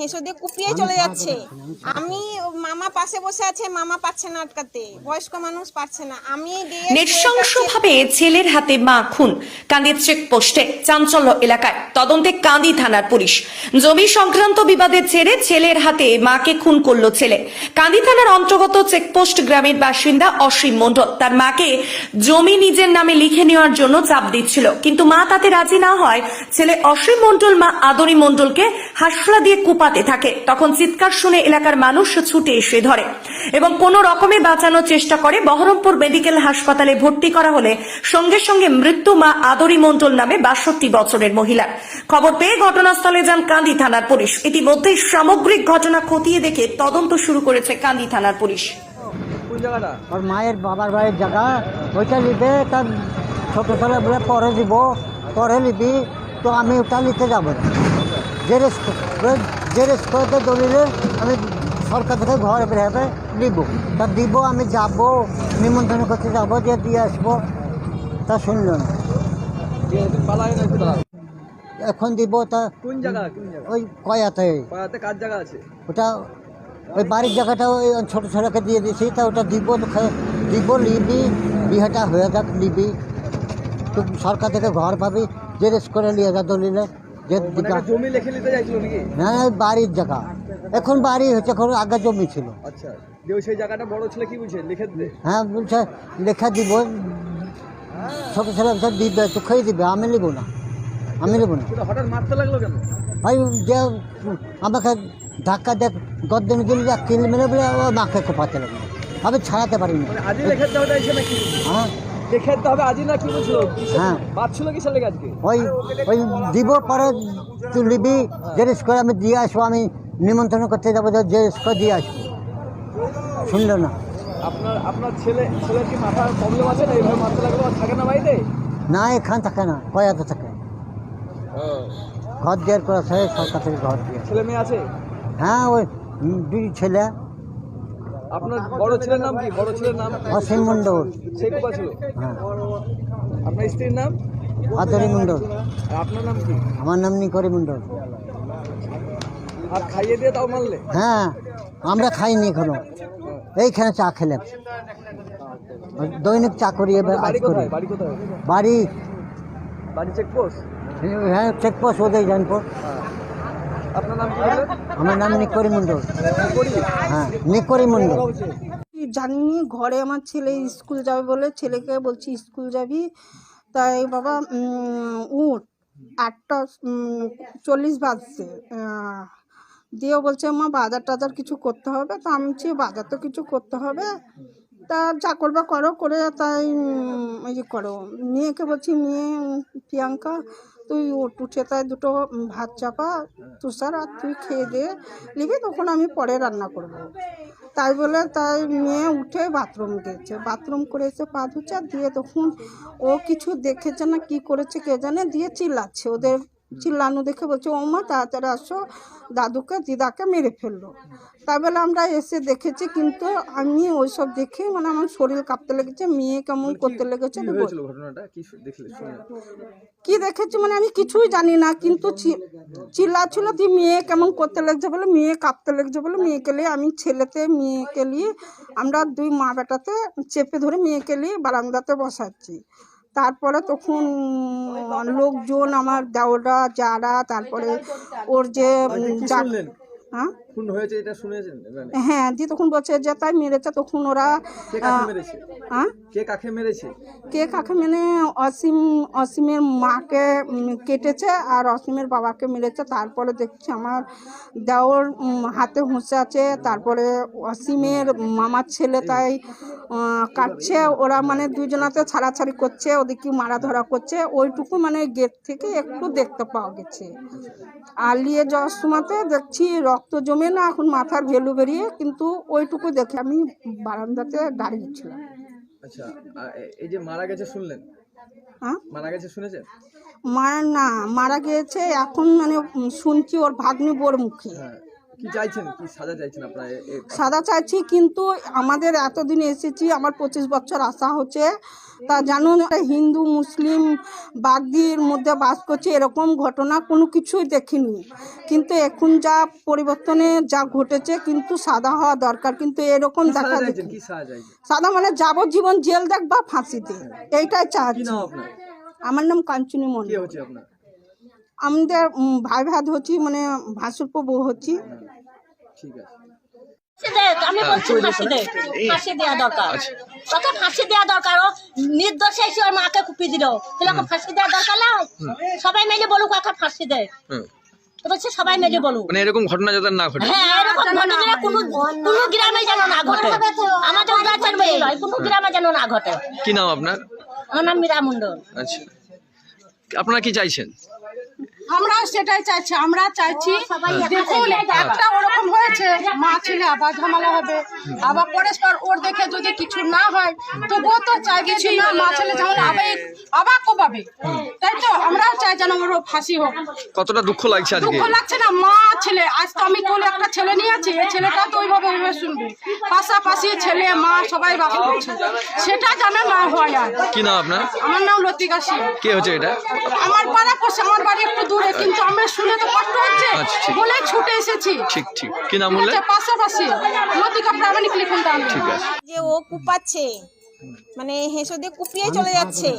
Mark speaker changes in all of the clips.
Speaker 1: হেসো দিয়ে কুপিয়ে চলে যাচ্ছে। আমি মামা পাশে বসে আছে মামা পাচ্ছে না আটকাতে। বয়স্ক মানুষ পারছে না। আমি
Speaker 2: নৃশংসভাবে ছেলের হাতে মা খুন। কান্দি চেকপোস্টে চাঞ্চল্য এলাকায়। তদন্তে কান্দি থানার পুলিশ। জমি সংক্রান্ত বিবাদের ছেড়ে ছেলের হাতে মাকে খুন করল ছেলে। কান্দি থানার অন্তর্গত চেকপোস্ট গ্রামের বাসিন্দা অসীম মণ্ডল। তার মাকে জমি নিজের নামে লিখে নেওয়ার জন্য চাপ দিচ্ছিল। কিন্তু মা তাতে রাজি না হয়। ছেলে অসীম মণ্ডল মা আদরি মণ্ডলকে হাসলা দিয়ে কুপাতে থাকে। তখন চিৎকার শুনে এলাকার মানুষ ছুটে এসে ধরে এবং কোনো রকমে বাঁচানোর চেষ্টা করে। বহরমপুর মেডিকেল হাসপাতালে ভর্তি করা হলে সঙ্গে সঙ্গে মৃত্যু মা আদরি মণ্ডল নামে বাষট্টি বছরের মহিলা। খবর পেয়ে ঘটনাস্থলে যান কান্দি থানার পুলিশ। ইতিমধ্যে সামগ্রিক ঘটনা খতিয়ে দেখে তদন্ত শুরু করেছে কান্দি থানার পুলিশ।
Speaker 3: আর মায়ের বাবার বাড়ির জায়গা। ওইটা নিবে, তার ছোটো ছেলে বলে পরে দিব পরে নিবি, তো আমি ওটা নিতে যাব। না জেরেস করতে দলিলে আমি সরকার থেকে ঘর বেরোবে নিব। তা দিব আমি যাব নিমন্ত্রণ করতে যাব যে দিয়ে আসব তা শুনলো না। এখন দিব তা
Speaker 4: কোন জায়গা
Speaker 3: ওই কয়াতে।
Speaker 4: কার জায়গা আছে?
Speaker 3: ওটা ওই বাড়ির জায়গাটা ওই ছোটো ছেলেকে দিয়ে দিয়েছি তা ওটা দিব দিব নিবি বিয়েটা হয়ে যাক নিবি। তো সরকার থেকে ঘর পাবি জেরেস করে নিয়ে যা দলিলে। যে
Speaker 4: জমি লিখে নিতে চাইছিল নাকি?
Speaker 3: হ্যাঁ বাড়ির জায়গা। এখন বাড়ি হচ্ছে এখন আগে জমি ছিল।
Speaker 4: আচ্ছা যে সেই জায়গাটা বড় ছেলে কি বলছে লিখে দিতে?
Speaker 3: হ্যাঁ বলছে লেখা দিব। ছোটো ছেলে বলছে দিবে তো খেয়ে দিবে আমি নেব না। আমি নেব না।
Speaker 4: কিন্তু হঠাৎ মারতে লাগল কেন?
Speaker 3: ভাই যে আমাকে ধাক্কা দেখ গদ্দিন গেলে যা কিল মেরে বলে মাকে কোপাতে লাগল। আমি ছাড়াতে পারিনি।
Speaker 4: মানে
Speaker 3: হ্যাঁ।
Speaker 4: লিখে হবে আজই না কি বলছিল
Speaker 3: হ্যাঁ।
Speaker 4: বাচ্ছিল কি ছেলেকে আজকে?
Speaker 3: ওই ওই দিব পরে তুই নিবি জেরেস করে আমি দিয়ে আসব আমি নিমন্ত্রণ করতে যাব যে জেরেস করে দিয়ে আসব। শুনলো না।
Speaker 4: আপনার আপনার ছেলে ছেলের কি মাথার প্রবলেম আছে না? এইভাবে মারতে লাগল থাকে না বাড়িতে?
Speaker 3: না এখান থাকে না কয়াতে থাকে। ঘর দেওয়ার করে সরকার থেকে ঘর দিয়ে
Speaker 4: ছেলে মেয়ে আছে?
Speaker 3: হ্যাঁ ওই দুই ছেলে।
Speaker 4: আপনার বড় ছেলের নাম কি? বড় ছেলের নাম?
Speaker 3: অসীম মণ্ডল।
Speaker 4: সে ছিল?
Speaker 3: হ্যাঁ।
Speaker 4: আপনার স্ত্রীর নাম?
Speaker 3: আদরি মণ্ডল।
Speaker 4: আর আপনার নাম কি?
Speaker 3: আমার নাম নিকরি মণ্ডল।
Speaker 4: আর খাইয়ে দিয়ে তাও মারলে?
Speaker 3: হ্যাঁ আমরা খাইনি এখনও। এইখানে চা খেলাম দৈনিক চা করি এবার আজ
Speaker 4: বাড়ি
Speaker 3: করি।
Speaker 4: বাড়ি
Speaker 3: বাড়ি।
Speaker 4: বাড়ি চেকপোস্ট
Speaker 3: হ্যাঁ চেকপোস্ট ওদের জানব।
Speaker 4: আপনার নাম কি বললেন?
Speaker 3: আমার নাম নিকরি মণ্ডল হ্যাঁ নিকরি মণ্ডল
Speaker 1: জানিনি ঘরে আমার ছেলে স্কুল যাবে বলে ছেলেকে বলছি স্কুল যাবি? তাই বাবা উম, উঠ আটটা চল্লিশ বাজছে। দিয়ে বলছে মা বাজার টাজার কিছু করতে হবে? তা আমি বাজার তো কিছু করতে হবে। তা যা করবা করো করে তাই উম, ইয়ে করো। মেয়েকে বলছি মেয়ে প্রিয়াঙ্কা তুই উঠ উঠে তাই দুটো ভাত চাপা তুষার আর তুই খেয়ে দে নিবি তখন আমি পরে রান্না করব। তাই বলে তাই মেয়ে উঠে বাথরুম গেছে। বাথরুম করে এসে পা ধুচা দিয়ে তখন ও কিছু দেখেছে না কি করেছে কে জানে দিয়ে চিল্লাচ্ছে। ওদের চিল্লানো দেখে বলছে ও মা তাড়াতাড়ি আসো দাদুকে দিদাকে মেরে ফেলল। তাই বলে আমরা এসে দেখেছি কিন্তু আমি ওইসব দেখে মানে আমার শরীর কাঁপতে লেগেছে মেয়ে কেমন করতে লেগেছে
Speaker 4: কি
Speaker 1: দেখেছি মানে আমি কিছুই জানি না কিন্তু চি- চিল্লাচ্ছিল দিয়ে মেয়ে কেমন করতে লাগছে বলে মেয়ে কাঁপতে লাগছে বলে মেয়েকে নিয়ে আমি ছেলেতে মেয়েকে নিয়ে আমরা দুই মা বেটাতে চেপে ধরে মেয়েকে নিয়ে বারান্দাতে বসাচ্ছি। তারপরে তখন লোকজন আমার দেওরা যারা তারপরে ওর যে হ্যাঁ?
Speaker 4: খুন হয়েছে এটা শুনেছেন? মানে
Speaker 1: হ্যাঁ দিয়ে তখন বলছে যে তাই মেরেছে তখন ওরা
Speaker 4: কে কাকে মেরেছে?
Speaker 1: হ্যাঁ?
Speaker 4: কে কাকে মেরেছে?
Speaker 1: কে কাকে মানে অসীম অসীমের মাকে কেটেছে আর অসীমের বাবাকে মেরেছে। তারপরে দেখছি আমার দেওর হাতে হুঁসে আছে তারপরে অসীমের মামার ছেলে তাই কাটছে। ওরা মানে দুজনাতে ছাড়াছাড়ি করছে ওদিকে মারা ধরা করছে। ওইটুকু মানে গেট থেকে একটু দেখতে পাওয়া গেছে। আর নিয়ে যাওয়ার সময়তে দেখছি রক্ত জমে না এখন মাথার ভেলু বেরিয়ে কিন্তু ওইটুকু দেখে আমি বারান্দাতে দাঁড়িয়েছিলাম
Speaker 4: আচ্ছা এই যে মারা গেছে শুনলেন?
Speaker 1: হ্যাঁ?
Speaker 4: মারা গেছে শুনেছেন?
Speaker 1: মারা না মারা গিয়েছে এখন মানে শুনছি ওর ভাগ্নি বোর মুখে
Speaker 4: হ্যাঁ। কি চাইছেন? কি সাজা চাইছেন আপনারা? এ- এ-
Speaker 1: সাদা চাইছি কিন্তু আমাদের এতদিন এসেছি আমার পঁচিশ বছর আসা হচ্ছে। তা জানুন হিন্দু মুসলিম বাগদির মধ্যে বাস করছে এরকম ঘটনা কোনো কিছুই দেখিনি। কিন্তু এখন যা পরিবর্তনে যা ঘটেছে কিন্তু সাদা হওয়া দরকার। কিন্তু এরকম দেখা দেখি। সাদা মানে যাবজ্জীবন জেল দেখ বা ফাঁসিতে। এইটাই চাচ্ছি। আমার নাম কাঞ্চনী মন্ডল
Speaker 4: আপনার?
Speaker 1: আমাদের ভাই ভাত হচ্ছি মানে ভাসুরপো বউ হচ্ছি।
Speaker 4: ঠিক আছে।
Speaker 5: আমি বলছি ফাঁসি দেয় ফাঁসি দেওয়া দরকার। ওকে ফাঁসি দেওয়া দরকার ও নির্দোষ এসে ওর মাকে দিল। তাহলে ওকে ফাঁসি দেওয়া দরকার নয় সবাই মিলে বলুক ওকে ফাঁসি বলছে সবাই মিলে বলুক।
Speaker 6: মানে এরকম ঘটনা যাতে না ঘটে।
Speaker 5: হ্যাঁ এরকম ঘটনা কোনো কোনো গ্রামে যেন না ঘটে। আমাদের উদাচার মেয়ে নয় কোনো গ্রামে যেন না ঘটে।
Speaker 6: কি নাম আপনার?
Speaker 5: আমার নাম মীরা মণ্ডল।
Speaker 6: আচ্ছা। আপনারা কি চাইছেন?
Speaker 7: আমরা সেটাই চাইছি আমরা চাইছি দেখুন একটা ওরকম হয়েছে মা ছেলে আবার ঝামেলা হবে। আবার পরস্পর ওর দেখে যদি কিছু না হয় তবুও তো চাইবে যে না মা ছেলে ঝামেলা আবার আবার কোপাবে তাই তো আমরাও চাই যেন ওর ফাঁসি হোক।
Speaker 6: কতটা দুঃখ লাগছে
Speaker 7: দুঃখ লাগছে না মা ছেলে আজ তো আমি কোলে একটা ছেলে নিয়ে আছি এই ছেলেটা তো ওইভাবে ওইভাবে শুনবে। পাশাপাশি ছেলে মা সবাই বাস করছে সেটা যেন না হয় আর।
Speaker 6: কি নাম আপনার?
Speaker 7: আমার নাম লতিকা সিং
Speaker 6: কে হচ্ছে এটা?
Speaker 7: আমার পাড়া পড়ছে আমার বাড়ি একটু দূরে। কিন্তু আমরা শুনে তো কষ্ট হচ্ছে।
Speaker 6: আচ্ছা,
Speaker 7: বলে ছুটে এসেছি।
Speaker 6: ঠিক ঠিক। কি নাম
Speaker 7: আছে পাশাপাশি লতিকা প্রামাণিক লিখুন তাহলে।
Speaker 6: ঠিক আছে।
Speaker 8: যে ও কুপাচ্ছে মানে হেসো দিয়ে কুপিয়ে চলে যাচ্ছে।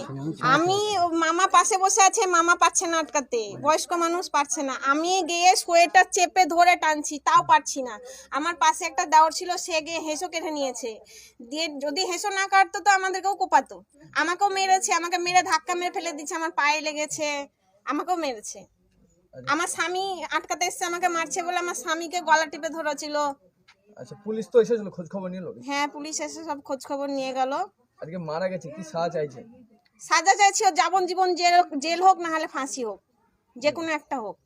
Speaker 8: আমি ও মামা পাশে বসে আছে মামা পাচ্ছে না আটকাতে। বয়স্ক মানুষ পারছে না। আমি গিয়ে সোয়েটার চেপে ধরে টানছি তাও পারছি না। আমার পাশে একটা দাওর ছিল সে গিয়ে হেসো কেটে নিয়েছে। দিয়ে যদি হেসো না কাটতো তো আমাদেরকেও কোপাতো। আমাকেও মেরেছে আমাকে মেরে ধাক্কা মেরে ফেলে দিচ্ছে আমার পায়ে লেগেছে। আমাকেও মেরেছে। আমার স্বামী আটকাতে এসছে আমাকে মারছে বলে আমার স্বামীকে গলা টিপে ধরেছিল।
Speaker 4: আচ্ছা পুলিশ তো এসেছিল খোঁজ খবর নিল
Speaker 8: হ্যাঁ পুলিশ এসে সব খোঁজ খবর নিয়ে গেল।
Speaker 4: আজকে মারা গেছে কি সাজা চাইছেন
Speaker 8: সাজা চাইছি ওর যাবজ্জীবন জেল জেল হোক না হলে ফাঁসি হোক যে কোনো একটা হোক।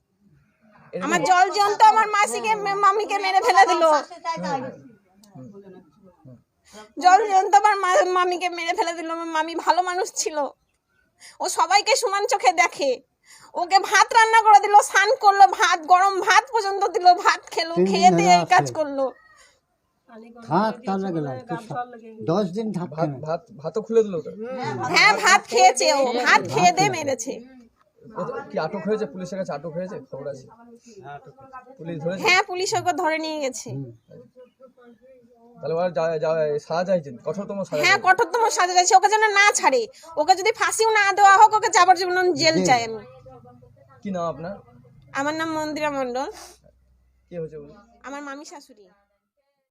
Speaker 8: আমার জল জীবন্ত আমার মাসিকে মে- মামিকে মেরে ফেলে দিল। জল জীবন্ত আমার মা- মামিকে মেরে ফেলে দিল। আমার মামি ভালো মানুষ ছিল। ও সবাইকে সমান চোখে দেখে। ওকে ভাত রান্না করে দিল স্নান করল ভাত গরম ভাত পর্যন্ত দিল ভাত খেলো খেয়ে দিয়ে এই কাজ করল।
Speaker 3: থাক তার লাগে না, দশ দিন
Speaker 4: ভাত ভাতও খুলে দিল
Speaker 8: হ্যাঁ ভাত খেয়েছে ও ভাত খেয়ে দিয়ে মেরেছে।
Speaker 4: কি আটক হয়েছে? পুলিশের কাছে আটক হয়েছে? খবর আছে? পুলিশ ধরেছে?
Speaker 8: হ্যাঁ পুলিশ ওকে ধরে নিয়ে গেছে।
Speaker 4: তাহলে ওরা সাজা কঠোরতম সাজা
Speaker 8: হ্যাঁ কঠোরতম সাজা চাইছে। ওকে যেন না ছাড়ে ওকে যদি ফাঁসিও না দেওয়া হোক ওকে যাবার জন্য জেল। চাই আমি।
Speaker 4: কি নাম আপনার?
Speaker 8: আমার নাম মন্দিরা মণ্ডল।
Speaker 4: কি হয়েছে বলুন?
Speaker 8: আমার মামি শাশুড়ি।